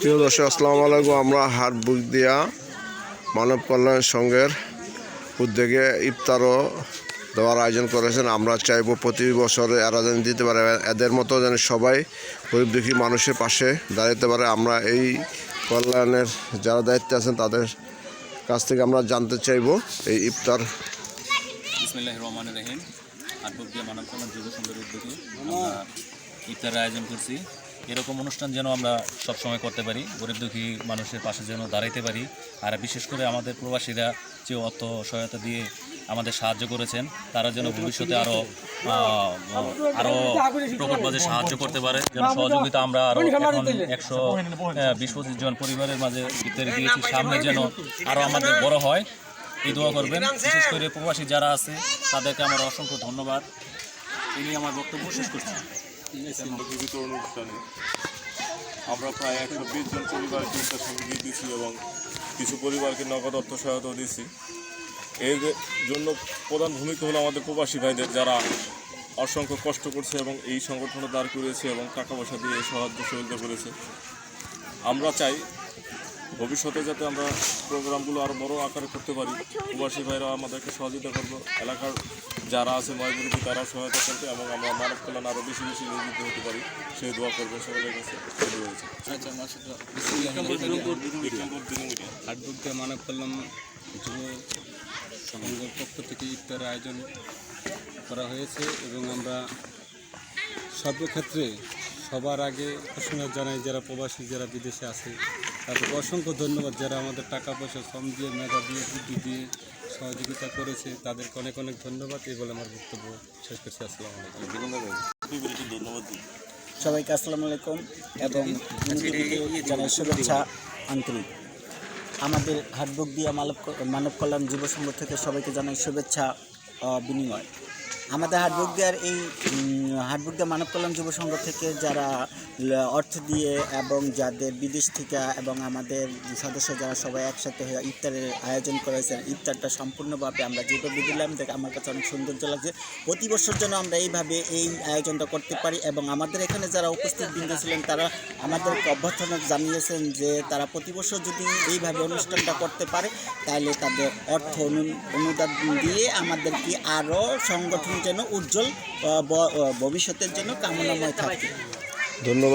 প্রিয় দর্শক, আসসালামু আলাইকুম। আমরা হাট বুক দিয়া মানব কল্যাণ সংঘের উদ্যোগে ইফতারও দেওয়ার আয়োজন করেছেন। আমরা চাইব প্রতি বছরে এরা যেন দিতে পারে, এদের মতো যেন সবাই গরিব দুঃখী মানুষের পাশে দাঁড়াতে পারে। আমরা এই কল্যাণের যারা দায়িত্বে আছেন, তাদের কাছ থেকে আমরা জানতে চাইব এই ইফতার। দিয়ে মানব যুব সুন্দর ইফতারের আয়োজন করছি। এরকম অনুষ্ঠান যেন আমরা সব সময় করতে পারি, গরিব দুঃখী মানুষের পাশে যেন দাঁড়াইতে পারি। আর বিশেষ করে আমাদের প্রবাসীরা যে অর্থ সহায়তা দিয়ে আমাদের সাহায্য করেছেন। তারা যেন ভবিষ্যতে আরও আরও প্রকটভাবে সাহায্য করতে পারে। যেন সহযোগিতা আমরা আরও একশো বিশ, পঁচিশ জন পরিবারের মাঝে ইত্যাদি দিয়েছি। সামনে যেন আরও আমাদের বড় হয়, এই দোয়া করবেন। বিশেষ করে প্রবাসী যারা আছে, তাদেরকে আমার অসংখ্য ধন্যবাদ। তিনি আমার বক্তব্য শেষ করছি বিতরণ অনুষ্ঠানে আমরা প্রায় একশো বিশ জন পরিবারকে দিয়েছি এবং কিছু পরিবারকে নগদ অর্থ সহায়তাও দিয়েছি। এর জন্য প্রধান ভূমিকা হলো আমাদের প্রবাসী ভাইদের যারা অসংখ্য কষ্ট করছে এবং এই সংগঠনে দাঁড় করিয়েছে এবং টাকা পয়সা দিয়ে সাহায্য সহযোগিতা করেছে। আমরা চাই ভবিষ্যতে যাতে আমরা প্রোগ্রামগুলো আরও বড় আকারে করতে পারি। প্রবাসী ভাইরা আমাদেরকে সহযোগিতা করব। এলাকার যারা আছে ময়মুরুবী তারাও সহায়তা করবে এবং আমরা মানব কল্যাণ আরও বেশি বেশি নিয়োজিত হতে পারি। সেই দোয়া করবে সকলের কাছে। হাটবুকদের মানব কল্যাণ যুব সংঘের পক্ষ থেকে ইফতার আয়োজন করা হয়েছে এবং আমরা সর্বক্ষেত্রে সবার আগে ঘোষণা জানাই যারা প্রবাসী যারা বিদেশে আছে তাদেরকে অসংখ্য ধন্যবাদ। যারা আমাদের টাকা পয়সা শ্রম দিয়ে মেধা দিয়ে বুদ্ধি দিয়ে সহযোগিতা করেছে তাদেরকে অনেক অনেক ধন্যবাদ। এই বলে আমার বক্তব্য শেষ করছি। আসসালামু আলাইকুম। ধন্যবাদ সবাইকে আসসালামু আলাইকুম এবং জানাই শুভেচ্ছা আন্তরিক। আমাদের হাটবুক দিয়ে মানব মানব কল্যাণ যুব সংঘ থেকে সবাইকে জানাই শুভেচ্ছা বিনিময়। আমাদের হাটবুক দেওয়ার এই উম, হাটবুক দেওয়া মানব কল্যাণ যুব সংঘ থেকে যারা অর্থ দিয়ে এবং যাদের বিদেশ থেকে এবং আমাদের সদস্য যারা সবাই একসাথে হয়ে ইফতারের আয়োজন করেছেন ইফতারটা সম্পূর্ণভাবে আমরা যেভাবে দিলাম দেখে আমার কাছে অনেক সৌন্দর্য লাগছে। প্রতি বছর যেন আমরা এইভাবে এই আয়োজনটা করতে পারি এবং আমাদের এখানে যারা উপস্থিত বৃন্দ ছিলেন তারা আমাদেরকে অভ্যর্থনা জানিয়েছেন যে তারা প্রতি বছর যদি এইভাবে অনুষ্ঠানটা করতে পারে তাহলে তাদের অর্থ অনু- অনুদান দিয়ে আমাদেরকে আরও সংগঠন যেন উজ্জ্বল ভবিষ্যতের জন্য কামনাময় থাকে। ধন্যবাদ।